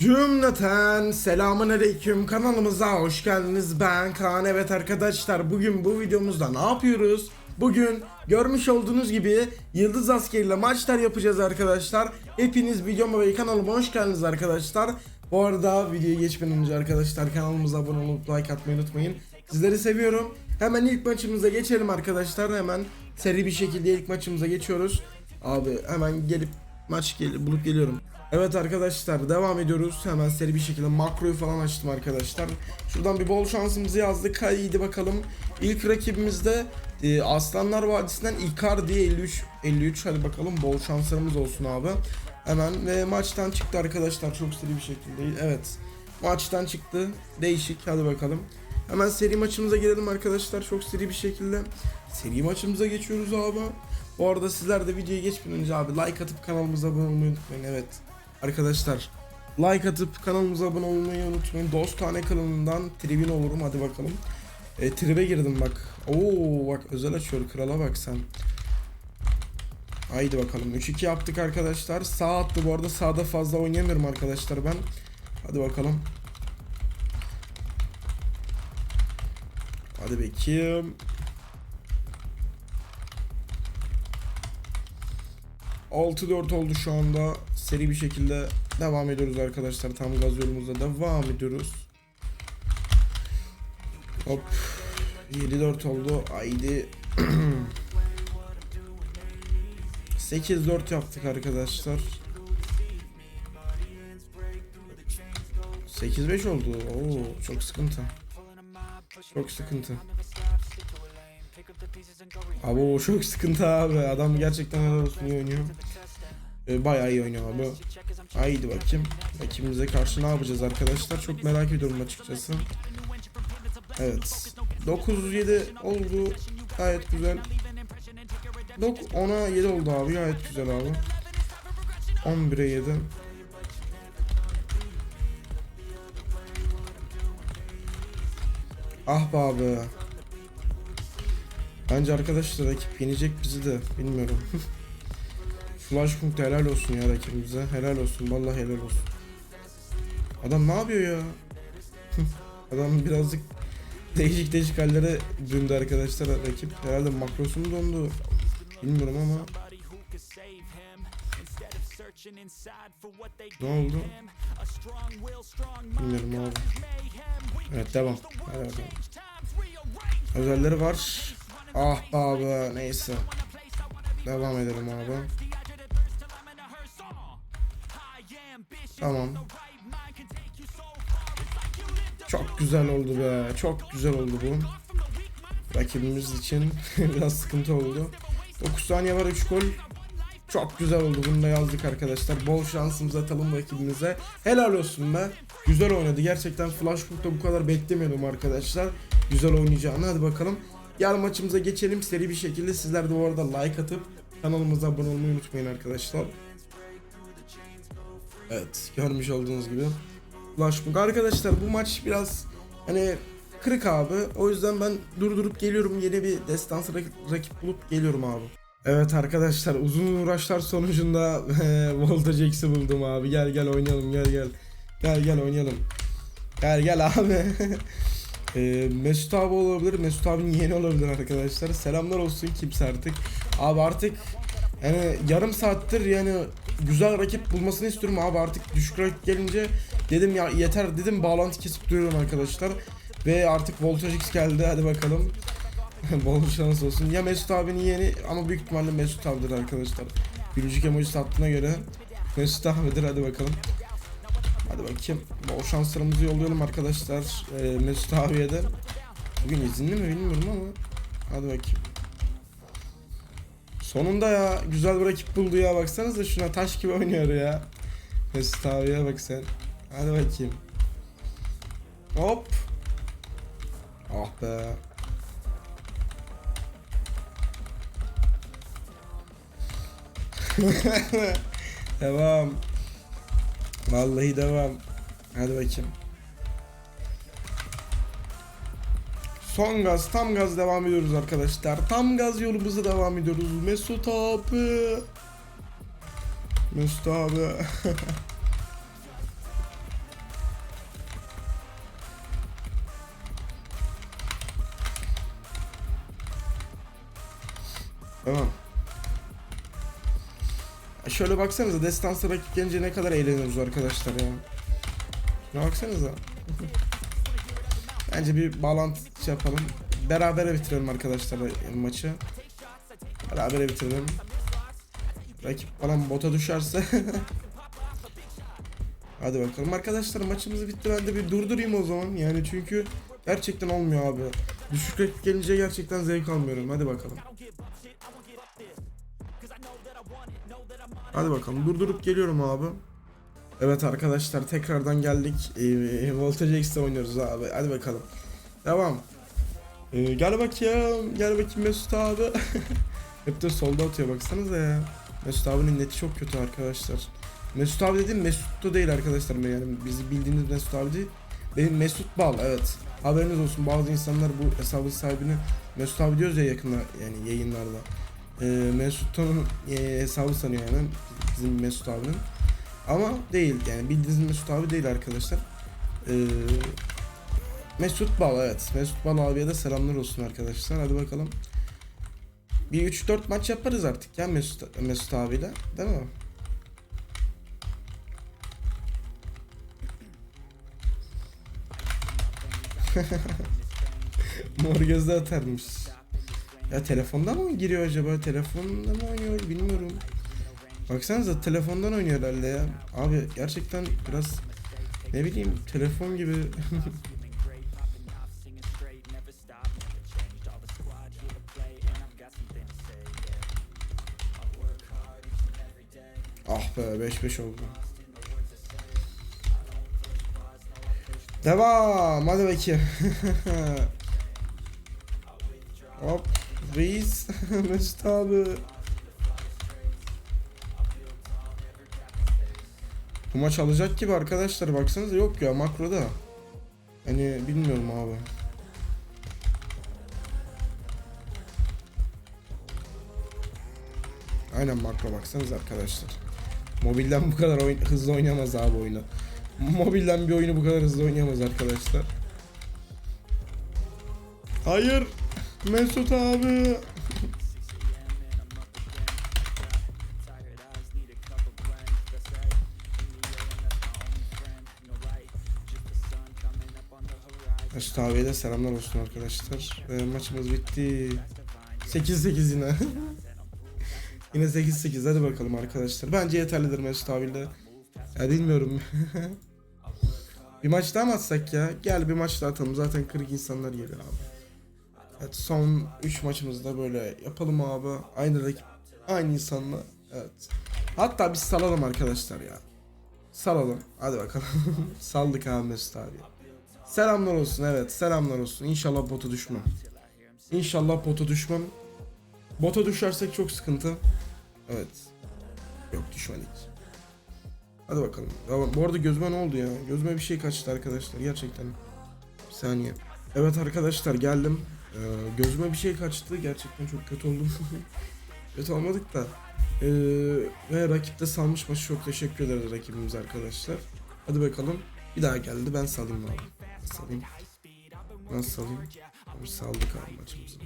Cümleten selamun aleyküm. Kanalımıza hoş geldiniz. Ben Kaan. Evet arkadaşlar bugün bu videomuzda ne yapıyoruz? Bugün görmüş olduğunuz gibi Yıldız Asker ile maçlar yapacağız arkadaşlar. Hepiniz videoma ve kanalıma hoş geldiniz arkadaşlar. Bu arada videoya geçmeden önce arkadaşlar kanalımıza abone olup like atmayı unutmayın. Sizleri seviyorum. Hemen ilk maçımıza geçelim arkadaşlar. Hemen seri bir şekilde ilk maçımıza geçiyoruz. Abi hemen gelip maç gel bulup geliyorum Evet arkadaşlar devam ediyoruz. Hemen seri bir şekilde makroyu falan açtım arkadaşlar. Şuradan bir bol şansımızı yazdık. Haydi bakalım. İlk rakibimiz de e, Aslanlar Vadisi'nden Icardi 53 53. Hadi bakalım bol şanslarımız olsun abi. Hemen ve maçtan çıktı arkadaşlar çok seri bir şekilde. Evet. Maçtan çıktı. Değişik. Hadi bakalım. Hemen seri maçımıza gelelim arkadaşlar. Çok seri bir şekilde. Seri maçımıza geçiyoruz abi. Bu arada sizler de videoya geçmeden önce abi like atıp kanalımıza abone olmayı unutmayın. Evet. Arkadaşlar like atıp kanalımıza abone olmayı unutmayın. Dostane kanalından tribün olurum hadi bakalım. E, tribe girdim bak. Oo bak özel açıyor krala bak sen. Haydi bakalım 3-2 yaptık arkadaşlar. Sağ attı bu arada sağda fazla oynayamıyorum arkadaşlar ben. Hadi bakalım. Hadi bakayım. Altı 4 oldu şu anda. Seri bir şekilde devam ediyoruz arkadaşlar. Tam gaz yolumuza devam ediyoruz. Hop. 7-4 oldu. Haydi. 8-4 yaptık arkadaşlar. 8-5 oldu. Oo, çok sıkıntı. Çok sıkıntı. Abi o çok sıkıntı abi. Adam gerçekten helal olsun oynuyor. Ee, bayağı iyi oynuyor abi. Haydi bakayım. Rakibimize karşı ne yapacağız arkadaşlar? Çok merak ediyorum açıkçası. Evet. 9-7 oldu. Gayet güzel. Dok 10'a 7 oldu abi. Gayet güzel abi. 11'e 7. Ah be abi. Bence arkadaşlar rakip yenecek bizi de bilmiyorum. Flashpoint helal olsun ya rakibimize. Helal olsun vallahi helal olsun. Adam ne yapıyor ya? Adam birazcık değişik değişik hallere döndü arkadaşlar rakip. Herhalde makrosu mu dondu? Bilmiyorum ama. Ne oldu? Bilmiyorum abi. Evet devam. Hadi bakalım. Özelleri var. Ah be abi neyse. Devam edelim abi. Tamam. Çok güzel oldu be. Çok güzel oldu bu. Rakibimiz için biraz sıkıntı oldu. 9 saniye var 3 gol. Çok güzel oldu. Bunu da yazdık arkadaşlar. Bol şansımızı atalım rakibimize. Helal olsun be. Güzel oynadı. Gerçekten Flashpoint'ta bu kadar beklemiyordum arkadaşlar. Güzel oynayacağını. Hadi bakalım. Diğer maçımıza geçelim seri bir şekilde. Sizler de bu arada like atıp kanalımıza abone olmayı unutmayın arkadaşlar. Evet görmüş olduğunuz gibi. Flashpoint. Arkadaşlar bu maç biraz hani kırık abi. O yüzden ben durdurup geliyorum. Yeni bir destans rak- rakip bulup geliyorum abi. Evet arkadaşlar uzun uğraşlar sonucunda Volta Jax'i buldum abi. Gel gel oynayalım gel gel. Gel gel oynayalım. Gel gel abi. e, Mesut abi olabilir. Mesut abinin yeğeni olabilir arkadaşlar. Selamlar olsun kimse artık. Abi artık yani yarım saattir yani güzel rakip bulmasını istiyorum abi artık düşük rakip gelince dedim ya yeter dedim bağlantı kesip duruyorum arkadaşlar. Ve artık Voltage X geldi hadi bakalım. Bol şans olsun. Ya Mesut abinin yeğeni ama büyük ihtimalle Mesut abidir arkadaşlar. Gülücük emoji sattığına göre Mesut abidir hadi bakalım. Hadi bakayım. Bol şanslarımızı yollayalım arkadaşlar. Ee, Mesut abiye de. Bugün izinli mi bilmiyorum ama. Hadi bakayım. Sonunda ya güzel bir rakip buldu ya baksanıza şuna taş gibi oynuyor ya. Mesut abiye bak sen. Hadi bakayım. Hop. Ah be. devam. Vallahi devam. Hadi bakayım. Son gaz tam gaz devam ediyoruz arkadaşlar. Tam gaz yolumuza devam ediyoruz. Mesut abi. Mesut abi. tamam. Şöyle baksanıza destansa rakip gelince ne kadar eğleniyoruz arkadaşlar ya. Şuna baksanıza. Bence bir bağlantı yapalım. Berabere bitirelim arkadaşlar maçı. Berabere bitirelim. Rakip falan bota düşerse. Hadi bakalım arkadaşlar maçımız bitti ben de bir durdurayım o zaman yani çünkü gerçekten olmuyor abi. Düşük rakip gelince gerçekten zevk almıyorum hadi bakalım. Hadi bakalım durdurup geliyorum abi. Evet arkadaşlar tekrardan geldik. Ee, Voltage X'te oynuyoruz abi. Hadi bakalım. Devam. Ee, gel bakayım. Gel bakayım Mesut abi. Hep de solda atıyor baksanıza ya. Mesut abinin neti çok kötü arkadaşlar. Mesut abi dediğim Mesut da değil arkadaşlar. Yani bizi bildiğiniz Mesut abi değil. Benim Mesut Bal evet. Haberiniz olsun bazı insanlar bu hesabın sahibini Mesut abi diyoruz ya yakında yani yayınlarda. Ee, Mesut'un e, hesabı sanıyor yani bizim Mesut abinin. Ama değil yani bildiğiniz Mesut abi değil arkadaşlar. Ee, Mesut Bal evet. Mesut Bal abiye de selamlar olsun arkadaşlar. Hadi bakalım. Bir 3-4 maç yaparız artık ya Mesut, Mesut abiyle. Değil mi? Mor gözde atarmış. Ya telefondan mı giriyor acaba? Telefonda mı oynuyor bilmiyorum. Baksanıza telefondan oynuyor herhalde ya. Abi gerçekten biraz ne bileyim telefon gibi. ah be 5-5 oldu. Devam hadi bakayım. Hop reis Mesut abi. Bu maç alacak gibi arkadaşlar baksanıza yok ya makroda. Hani bilmiyorum abi. Aynen makro baksanız arkadaşlar. Mobilden bu kadar oyun, hızlı oynamaz abi oyunu. Mobilden bir oyunu bu kadar hızlı oynayamaz arkadaşlar. Hayır. Mesut abi. Mesut abiye de selamlar olsun arkadaşlar. Ee, maçımız bitti. 8-8 yine. yine 8-8 hadi bakalım arkadaşlar. Bence yeterlidir Mesut abiyle. Ya bilmiyorum. bir maç daha mı atsak ya? Gel bir maç daha atalım. Zaten 40 insanlar geliyor abi. Evet son 3 maçımızda böyle yapalım abi. Aynı rakip, aynı insanla. Evet. Hatta biz salalım arkadaşlar ya. Salalım. Hadi bakalım. Saldık abi Mesut abi. Selamlar olsun evet selamlar olsun. İnşallah botu düşmem. İnşallah bota düşmem. Bota düşersek çok sıkıntı. Evet. Yok düşmedik. Hadi bakalım. Ya bu arada gözüme ne oldu ya? Gözüme bir şey kaçtı arkadaşlar gerçekten. Bir saniye. Evet arkadaşlar geldim. Ee, gözüme bir şey kaçtı. Gerçekten çok kötü oldum. kötü olmadık da. Ee, ve rakip de salmış maçı. Çok teşekkür ederiz rakibimiz arkadaşlar. Hadi bakalım. Bir daha geldi. Ben salayım abi. Salayım. Nasıl salayım? Abi saldık abi maçımızı.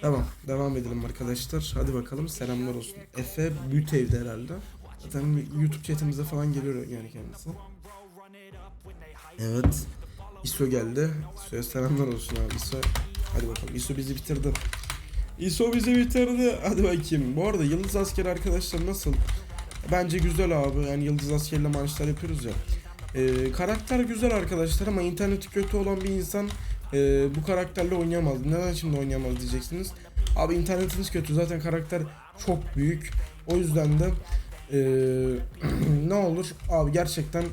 Tamam. Devam edelim arkadaşlar. Hadi bakalım. Selamlar olsun. Efe Bütev'de herhalde. Zaten YouTube chatimize falan geliyor yani kendisi. Evet. ISO geldi. ISO'ya selamlar olsun abi ISO. Hadi bakalım ISO bizi bitirdi. ISO bizi bitirdi. Hadi bakayım. Bu arada Yıldız Asker arkadaşlar nasıl? Bence güzel abi. Yani Yıldız Asker'le maçlar yapıyoruz ya. Ee, karakter güzel arkadaşlar ama interneti kötü olan bir insan e, bu karakterle oynayamaz. Neden şimdi oynayamaz diyeceksiniz. Abi internetiniz kötü. Zaten karakter çok büyük. O yüzden de e, ne olur abi gerçekten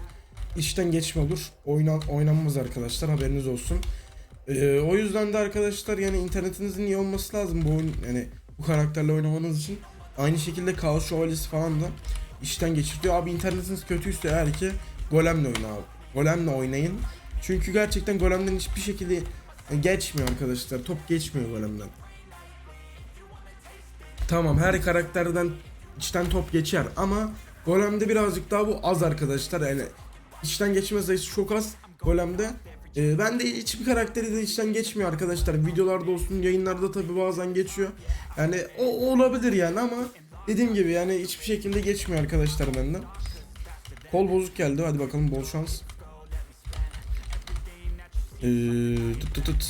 işten geçme olur. Oynan, oynanmaz arkadaşlar haberiniz olsun. Ee, o yüzden de arkadaşlar yani internetinizin iyi olması lazım bu oyun yani bu karakterle oynamanız için. Aynı şekilde Kaos Şövalyesi falan da işten geçiriyor. Abi internetiniz kötüyse eğer ki Golem'le oyna abi. Golem'le oynayın. Çünkü gerçekten Golem'den hiçbir şekilde geçmiyor arkadaşlar. Top geçmiyor Golem'den. Tamam her karakterden içten top geçer ama Golem'de birazcık daha bu az arkadaşlar yani içten geçme sayısı çok az Golem'de Ee, ben de hiçbir karakteri de içten geçmiyor arkadaşlar. Videolarda olsun, yayınlarda tabi bazen geçiyor. Yani o, o olabilir yani ama dediğim gibi yani hiçbir şekilde geçmiyor arkadaşlar benden. Kol bozuk geldi. Hadi bakalım bol şans. Ee, tut tut tut.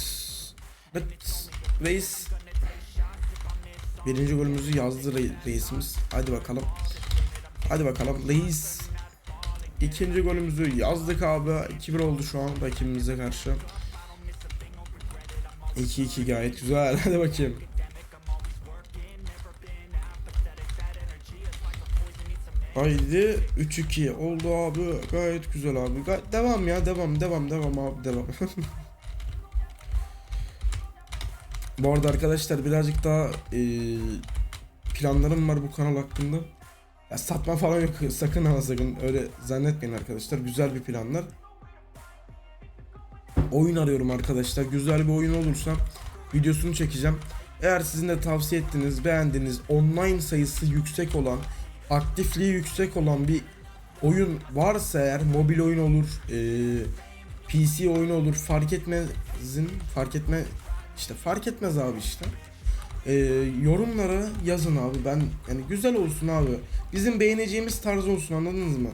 Evet. Reis. Birinci golümüzü yazdı re- reisimiz. Hadi bakalım. Hadi bakalım reis. İkinci golümüzü yazdık abi. 2-1 oldu şu an rakibimize karşı. 2-2 gayet güzel. Hadi bakayım. Haydi 3-2 oldu abi. Gayet güzel abi. Ga- devam ya devam devam devam abi devam. Bu arada arkadaşlar birazcık daha e, planlarım var bu kanal hakkında. Ya satma falan yok sakın ha sakın öyle zannetmeyin arkadaşlar. Güzel bir planlar. Oyun arıyorum arkadaşlar. Güzel bir oyun olursa videosunu çekeceğim. Eğer sizin de tavsiye ettiğiniz, beğendiğiniz, online sayısı yüksek olan, aktifliği yüksek olan bir oyun varsa eğer mobil oyun olur, eee, PC oyunu olur fark etmezin fark etme işte fark etmez abi işte. Eee, yorumlara yazın abi ben yani güzel olsun abi. Bizim beğeneceğimiz tarz olsun anladınız mı?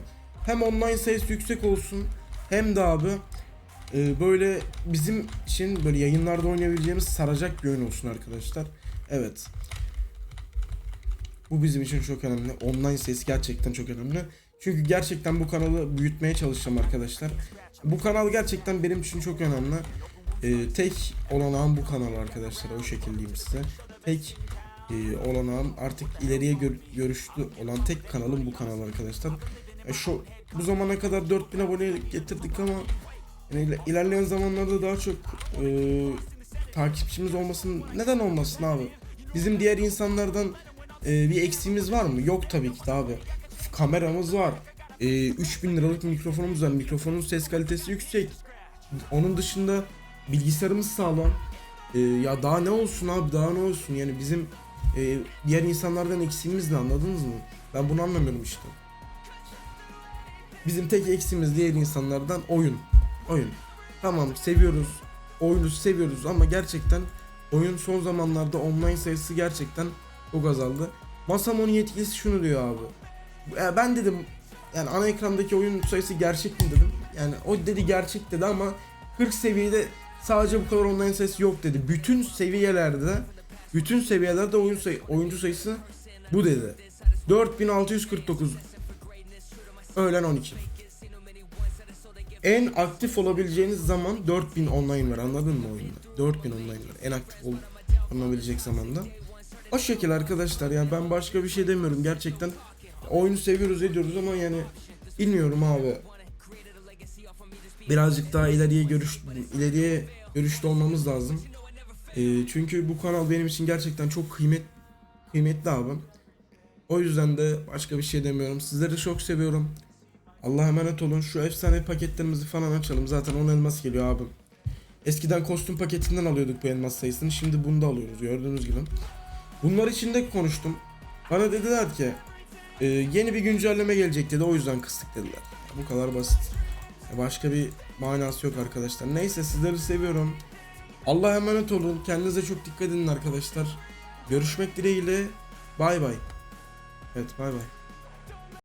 Hem online sayısı yüksek olsun hem de abi e, böyle bizim için böyle yayınlarda oynayabileceğimiz saracak bir oyun olsun arkadaşlar. Evet. Bu bizim için çok önemli. Online sayısı gerçekten çok önemli. Çünkü gerçekten bu kanalı büyütmeye çalışacağım arkadaşlar. Bu kanal gerçekten benim için çok önemli. Ee, tek olanağım bu kanal arkadaşlar. O şekilde diyeyim size. Tek e, olanağım artık ileriye gör- görüşlü olan tek kanalım bu kanal arkadaşlar. E, şu bu zamana kadar 4000 abone getirdik ama yani iler- ilerleyen zamanlarda daha çok e, takipçimiz olmasın neden olmasın abi? Bizim diğer insanlardan e, bir eksiğimiz var mı? Yok tabii ki de abi. Kameramız var. E, 3000 liralık mikrofonumuz var. Mikrofonun ses kalitesi yüksek. Onun dışında bilgisayarımız sağlam. E, ya daha ne olsun abi daha ne olsun yani bizim e, diğer insanlardan eksiğimiz ne anladınız mı? Ben bunu anlamıyorum işte. Bizim tek eksiğimiz diğer insanlardan oyun. Oyun. Tamam seviyoruz. Oyunu seviyoruz ama gerçekten oyun son zamanlarda online sayısı gerçekten çok azaldı. Masamon yetkilisi şunu diyor abi. E, ben dedim yani ana ekrandaki oyun sayısı gerçek mi dedim. Yani o dedi gerçek dedi ama 40 seviyede sadece bu kadar online sayısı yok dedi. Bütün seviyelerde bütün seviyelerde oyun sayı, oyuncu sayısı bu dedi. 4649 öğlen 12. En aktif olabileceğiniz zaman 4000 online var anladın mı oyunda? 4000 online var en aktif ol olabilecek zamanda. O şekil arkadaşlar yani ben başka bir şey demiyorum gerçekten. Oyunu seviyoruz ediyoruz ama yani bilmiyorum abi. Birazcık daha ileriye görüş ileriye görüşlü olmamız lazım. Ee, çünkü bu kanal benim için gerçekten çok kıymet kıymetli abi. O yüzden de başka bir şey demiyorum. Sizleri çok seviyorum. Allah'a emanet olun. Şu efsane paketlerimizi falan açalım. Zaten 10 elmas geliyor abi. Eskiden kostüm paketinden alıyorduk bu elmas sayısını. Şimdi bunu da alıyoruz gördüğünüz gibi. Bunlar için de konuştum. Bana dediler ki e, yeni bir güncelleme gelecek dedi. O yüzden kıstık dediler. Bu kadar basit. Başka bir manası yok arkadaşlar. Neyse sizleri seviyorum. Allah'a emanet olun. Kendinize çok dikkat edin arkadaşlar. Görüşmek dileğiyle. Bay bay. Evet bay bay.